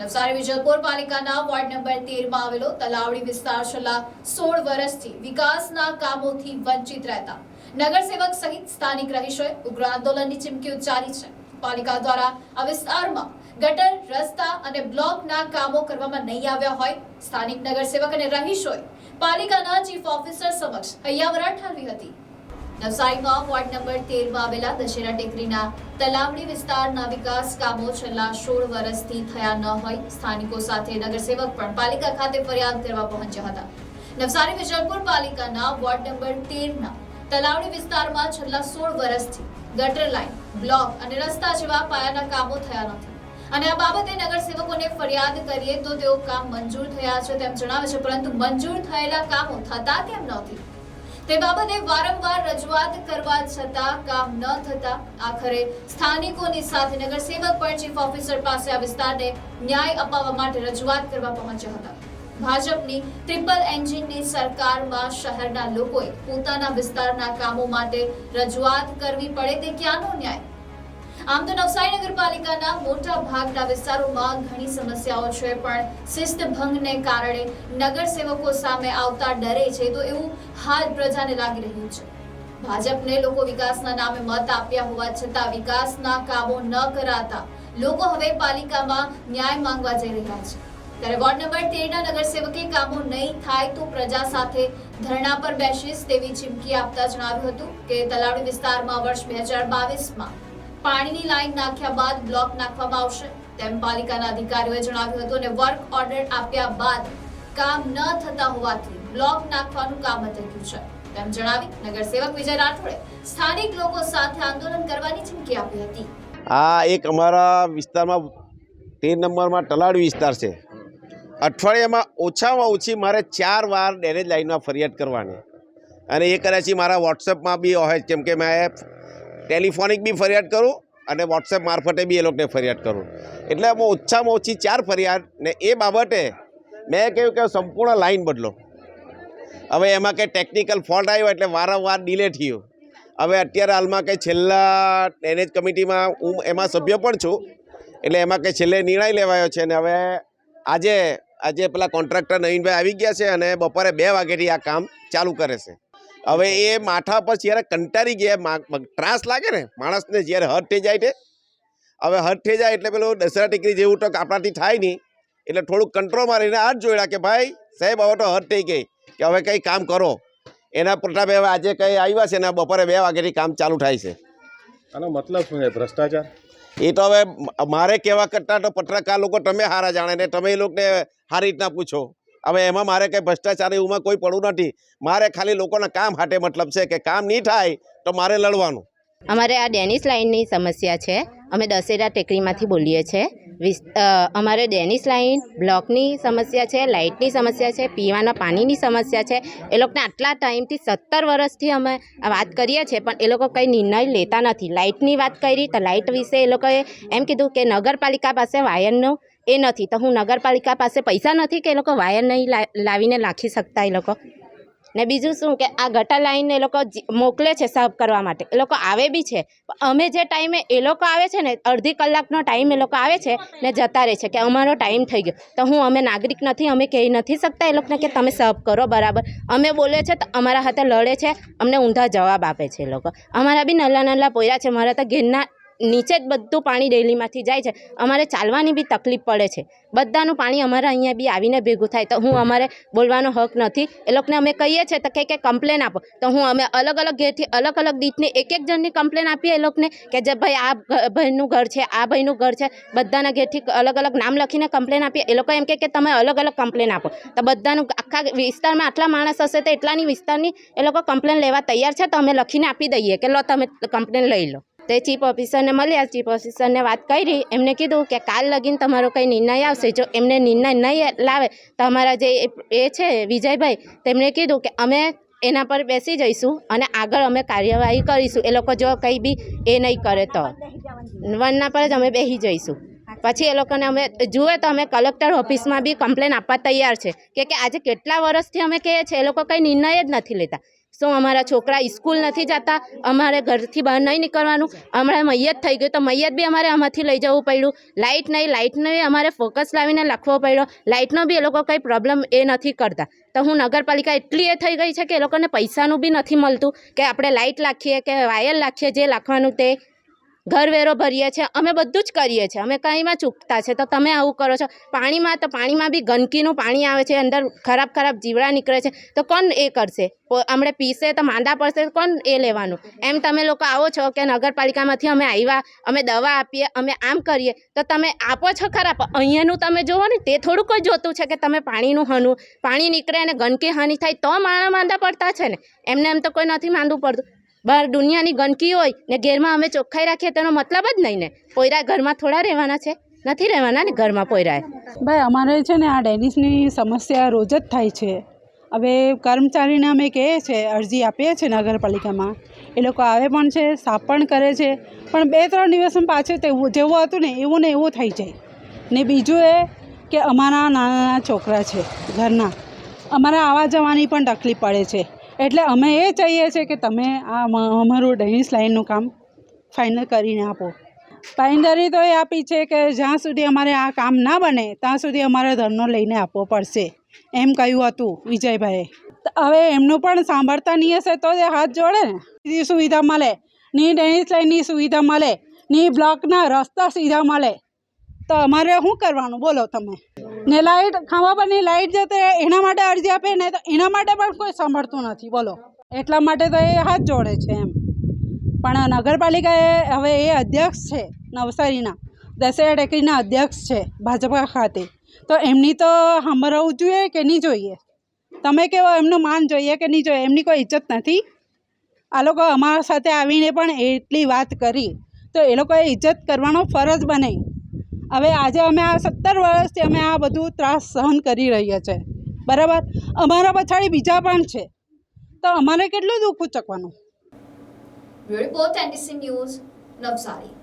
નવસારી વિજલપુર પાલિકાના ward number તેરમાં આવેલો તલાવડી વિસ્તાર છેલ્લા સોળ વર્ષથી વિકાસના કામોથી વંચિત રહેતા નગરસેવક સહિત સ્થાનિક રહીશોએ ઉગ્ર આંદોલનની ચીમકી ઉચ્ચારી છે. પાલિકા દ્વારા આ વિસ્તારમાં ગટર, રસ્તા અને બ્લોકના કામો કરવામાં નહીં આવ્યા હોય, સ્થાનિક નગરસેવક અને રહીશોએ પાલિકાના ચીફ ઓફિસર સમક્ષ હૈયાવરા ઠાલવી હતી. નવસારીમાં વોર્ડ નંબર તેરમાં આવેલા દશેરા ટેકરીના તલાવડી વિસ્તારના વિકાસ કામો છેલ્લા સોળ વર્ષથી થયા ન હોય. સ્થાનિકો સાથે નગરસેવક પણ પાલિકા ખાતે ફરિયાદ કરવા પહોંચ્યા હતા. નવસારી વિજલપુર પાલિકાના વોર્ડ નંબર તેરના તલાવડી વિસ્તારમાં છેલ્લા સોળ વર્ષથી ગટર લાઇન, બ્લોક અને રસ્તા જેવા પાયાના કામો થયા નથી. અને આ બાબતે નગરસેવકોને ફરિયાદ કરીએ તો તેઓ કામ મંજૂર થયા છે તેમ જણાવે છે, પરંતુ મંજૂર થયેલા કામો થતા કેમ નથી. તે બાબતે વારંવાર રજૂઆત કરવા છતાં કામ ન થતા આખરે સ્થાનિકોની સાથે નગરસેવક પણ ચીફ ઓફિસર પાસે આ વિસ્તારને ન્યાય અપાવવા માટે રજૂઆત કરવા પહોંચ્યા હતા. ભાજપની ટ્રિપલ એન્જિનની સરકારમાં શહેરના લોકોએ પોતાના વિસ્તારના કામો માટે રજૂઆત કરવી પડે તે ક્યાંનો ન્યાય? આમ તો નવસારી નગરપાલિકાના મોટા ભાગના વિસ્તારોમાં ઘણી સમસ્યાઓ છે, પણ શિસ્ત ભંગને કારણે નગરસેવકો સામે આવતા ડરે છે, તો એવું હાલ પ્રજાને લાગી રહ્યું છે. ભાજપને લોકો વિકાસના નામે મત આપ્યા હોવા છતાં વિકાસના કામો ન કરાતા લોકો હવે પાલિકામાં ન્યાય માંગવા જઈ રહ્યા છે. ત્યારે વોર્ડ નંબર તેરના નગરસેવકે કામો નહીં થાય તો પ્રજા સાથે ધરણા પર બેસીશ તેવી ચીમકી આપતા જણાવ્યું હતું કે તલાવડી વિસ્તારમાં વર્ષ બે હજાર બાવીસમાં પાણીની લાઈન નાખ્યા બાદ બ્લોક નાખવામાં આવશે. તેમ પાલિકાના અધિકારીઓએ જણાવ્યું હતું અને વર્ક ઓર્ડર આપ્યા બાદ કામ ન થતા હોવાથી બ્લોક નાખવાનું કામ અટક્યું છે. તેમ જણાવી નગરસેવક વિજય રાઠોડે સ્થાનિક લોકો સાથે આંદોલન કરવાની ચીમકી આપી હતી. આ એક અમારા વિસ્તારમાં તેર નંબરમાં તલાડ વિસ્તાર છે. અઠવાડિયામાં ઓછામાં ઓછી મારે ચાર વાર ડેરેજ લાઈનમાં ફરિયાદ કરવાની. અને એ કદાચ મારા વોટ્સઅપમાં બી હોય કેમ કે મેં ટેલિફોનિક બી ફરિયાદ કરું અને વોટ્સએપ મારફતે બી એ લોકોને ફરિયાદ કરું. એટલે હું ઓછામાં ઓછી ચાર ફરિયાદ ને એ બાબતે મેં કહ્યું કે સંપૂર્ણ લાઈન બદલો. હવે એમાં કંઈ ટેકનિકલ ફોલ્ટ આવ્યો એટલે વારંવાર ડિલે થયું. હવે અત્યારે હાલમાં કંઈ છેલ્લા ડ્રેનેજ કમિટીમાં હું એમાં સભ્ય પણ છું. એટલે એમાં કંઈ છેલ્લે નિર્ણય લેવાયો છે અને હવે આજે આજે પેલા કોન્ટ્રાક્ટર નવીનભાઈ આવી ગયા છે અને બપોરે બે વાગ્યાથી આ કામ ચાલુ કરે છે. હવે એ માથા પર જ્યારે કંટાળી ગયા ત્રાસ લાગે ને માણસને જ્યારે હર્ટ થઈ જાય છે. હવે હર્ટ થઈ જાય એટલે પેલું દસરા ટીકરી જેવું તો આપણાથી થાય નહીં. એટલે થોડુંક કંટ્રોલમાં રહીને આ જ જોડ્યા કે ભાઈ સાહેબ હવે તો હર્ટ થઈ ગઈ. કે હવે કંઈ કામ કરો. એના પ્રતાપે હવે આજે કંઈ આવ્યા છે ને બપોરે બે વાગ્યાથી કામ ચાલુ થાય છે. આનો મતલબ શું છે? ભ્રષ્ટાચાર? એ તો હવે મારે કહેવા કરતાં તો પત્રકાર લોકો તમે સારા જાણે ને તમે એ લોકોને સારી રીતના પૂછો. હવે એમાં મારે કંઈ ભ્રષ્ટાચાર એવુંમાં કોઈ પડવું નથી. મારે ખાલી લોકોના કામ હાટે મતલબ છે કે કામ નહીં થાય તો મારે લડવાનું. અમારે આ ડેનિસ લાઇનની સમસ્યા છે. અમે દશેરા ટેકરીમાંથી બોલીએ છીએ. અમારે ડેનિસ લાઇન બ્લોકની સમસ્યા છે, લાઇટની સમસ્યા છે, પીવાના પાણીની સમસ્યા છે. એ લોકોને આટલા ટાઈમથી સત્તર વર્ષથી અમે વાત કરીએ છીએ, પણ એ લોકો કંઈ નિર્ણય લેતા નથી. લાઇટની વાત કરી તો લાઇટ વિશે એ લોકોએ એમ કીધું કે નગરપાલિકા પાસે વાયરનું એ નથી. તો હું નગરપાલિકા પાસે પૈસા નથી કે એ લોકો વાયર નહીં લાવીને નાખી શકતા એ લોકો? ને બીજું શું કે આ ગટર લાઈન એ લોકો મોકલે છે સાફ કરવા માટે. એ લોકો આવે બી છે. અમે જે ટાઈમે એ લોકો આવે છે ને, અડધી કલાકનો ટાઈમ એ લોકો આવે છે ને જતા રહે છે કે અમારો ટાઈમ થઈ ગયો. તો હું, અમે નાગરિક નથી, અમે કહી નથી શકતા એ લોકોને કે તમે સર્વ કરો, બરાબર? અમે બોલે છે તો અમારા હાથે લડે છે, અમને ઊંધા જવાબ આપે છે એ લોકો. અમારા બી નલ્લા નલ્લા પોયરા છે. મારા તો ઘેરના નીચે જ બધું પાણી ડેલીમાંથી જાય છે. અમારે ચાલવાની બી તકલીફ પડે છે. બધાનું પાણી અમારા અહીંયા બી આવીને ભેગું થાય. તો હું અમારે બોલવાનો હક નથી. એ લોકોને અમે કહીએ છીએ તો કે કે કમ્પ્લેન આપો. તો હું અમે અલગ અલગ ઘેરથી અલગ અલગ દીઠની એક એક જણની કમ્પ્લેન આપીએ એ લોકોને કે જે ભાઈ આ ભાઈનું ઘર છે, આ ભાઈનું ઘર છે. બધાના ઘેરથી અલગ અલગ નામ લખીને કમ્પ્લેન આપીએ. એ લોકો એમ કે તમે અલગ અલગ કમ્પ્લેન આપો. તો બધાનું આખા વિસ્તારમાં આટલા માણસ હશે તો એટલાની વિસ્તારની એ લોકો કમ્પ્લેન લેવા તૈયાર છે તો અમે લખીને આપી દઈએ કે લો તમે કમ્પ્લેન લઈ લો. તે ચીફ ઓફિસરને મળ્યા, ચીફ ઓફિસરને વાત કરી. એમને કીધું કે કાલ લગીને તમારો કંઈ નિર્ણય આવશે. જો એમને નિર્ણય નહીં લાવે તો અમારા જે એ- છે વિજયભાઈ તેમણે કીધું કે અમે એના પર બેસી જઈશું અને આગળ અમે કાર્યવાહી કરીશું. એ લોકો જો કંઈ બી એ નહીં કરે તો. વનના પર જ અમે બેસી જઈશું. પછી એ લોકોને અમે જુએ તો અમે કલેક્ટર ઓફિસમાં બી કમ્પ્લેન આપવા તૈયાર છે કે આજે કેટલા વર્ષથી અમે કહીએ છીએ? એ લોકો કંઈ નિર્ણય જ નથી લેતા. શું અમારા છોકરા સ્કૂલ નથી જતા, અમારે ઘરથી બહાર નહીં નીકળવાનું. અમારે મૈયત થઈ ગયું તો મૈયત બી અમારે આમાંથી લઈ જવું પડ્યું. લાઇટ નહીં લાઇટને અમારે ફોકસ લાવીને લખવો પડ્યો. લાઇટનો બી એ લોકો કંઈ પ્રોબ્લેમ એ નથી કરતા. તો હું નગરપાલિકા એટલી એ થઈ ગઈ છે કે એ લોકોને પૈસાનું બી નથી મળતું કે આપણે લાઇટ લાખીએ કે વાયર લાખીએ જે લાખવાનું તે. ઘરવેરો ભરીએ છીએ, અમે બધું જ કરીએ છીએ. અમે કંઈમાં ચૂકતા છે તો તમે આવું કરો છો. પાણીમાં તો પાણીમાં બી ગંદકીનું પાણી આવે છે, અંદર ખરાબ ખરાબ જીવડા નીકળે છે. તો કોણ એ કરશે? હમણે પીસે તો માંદા પડશે કોણ એ લેવાનું? એમ તમે લોકો આવો છો કે નગરપાલિકામાંથી અમે આવ્યા, અમે દવા આપીએ, અમે આમ કરીએ, તો તમે આપો છો ખરા? પણ અહીંયાનું તમે જુઓ ને, તે થોડું કોઈ જોતું છે કે તમે પાણીનું હનું, પાણી નીકળે અને ગંદકી હાનિ થાય તો માણા માંદા પડતા છે ને. એમને એમ તો કોઈ નથી માંદવું પડતું. બહાર દુનિયાની ગંદકી હોય ને ઘેરમાં અમે ચોખ્ખાઈ રાખીએ, તેનો મતલબ જ નહીં ને. પોયરા ઘરમાં થોડા રહેવાના છે, નથી રહેવાના ને ઘરમાં પોયરાએ. ભાઈ, અમારે છે ને આ ડેનિસની સમસ્યા રોજ જ થાય છે. હવે કર્મચારીને અમે કહે છે, અરજી આપીએ છીએ નગરપાલિકામાં. એ લોકો આવે પણ છે સાફ પણ કરે છે, પણ બે ત્રણ દિવસમાં પાછું તેવું જેવું હતું ને, એવું ને એવું થઈ જાય. ને બીજું એ કે અમારા નાના નાના છોકરા છે, ઘરના, અમારા આવવા જવાની પણ તકલીફ પડે છે. એટલે અમે એ ચાહીએ છીએ કે તમે આ અમારું ડેનિસ લાઇનનું કામ ફાઇનલ કરીને આપો. બાંયધરી તો એ આપી છે કે જ્યાં સુધી અમારે આ કામ ના બને, ત્યાં સુધી અમારે ધરનો લઈને આપવો પડશે. એમ કહ્યું હતું વિજયભાઈએ. હવે એમનું પણ સાંભળતા નહીં હશે તો એ હાથ જોડે ને. બીજી સુવિધા મળે. ની ડેનિસ લાઇનની સુવિધા મળે. ની બ્લોકના રસ્તા સીધા મળે. તો અમારે શું કરવાનું? બોલો તમે. ને લાઇટ ખાવા પરની લાઇટ જતે એના માટે અરજી આપે ને તો એના માટે પણ કોઈ સાંભળતું નથી. બોલો. એટલા માટે તો એ હાથ જોડે છે એમ. પણ નગરપાલિકાએ હવે એ અધ્યક્ષ છે, નવસારીના દશેરા ટેકરીના અધ્યક્ષ છે, ભાજપા ખાતે. તો એમની તો સાંભળવું જોઈએ કે નહીં જોઈએ? તમે કેવો એમનું માન જોઈએ કે નહીં જોઈએ? એમની કોઈ ઇજ્જત નથી? આ લોકો અમારા સાથે આવીને પણ એટલી વાત કરી. તો એ લોકોએ ઇજ્જત કરવાનો ફરજ બને. હવે આજે અમે આ સત્તર વર્ષથી અમે આ બધું ત્રાસ સહન કરી રહ્યા છે. બરાબર? અમારા પછાડી બીજા પણ છે. તો અમારે કેટલું દુઃખ ઉચકવાનું? નવસારી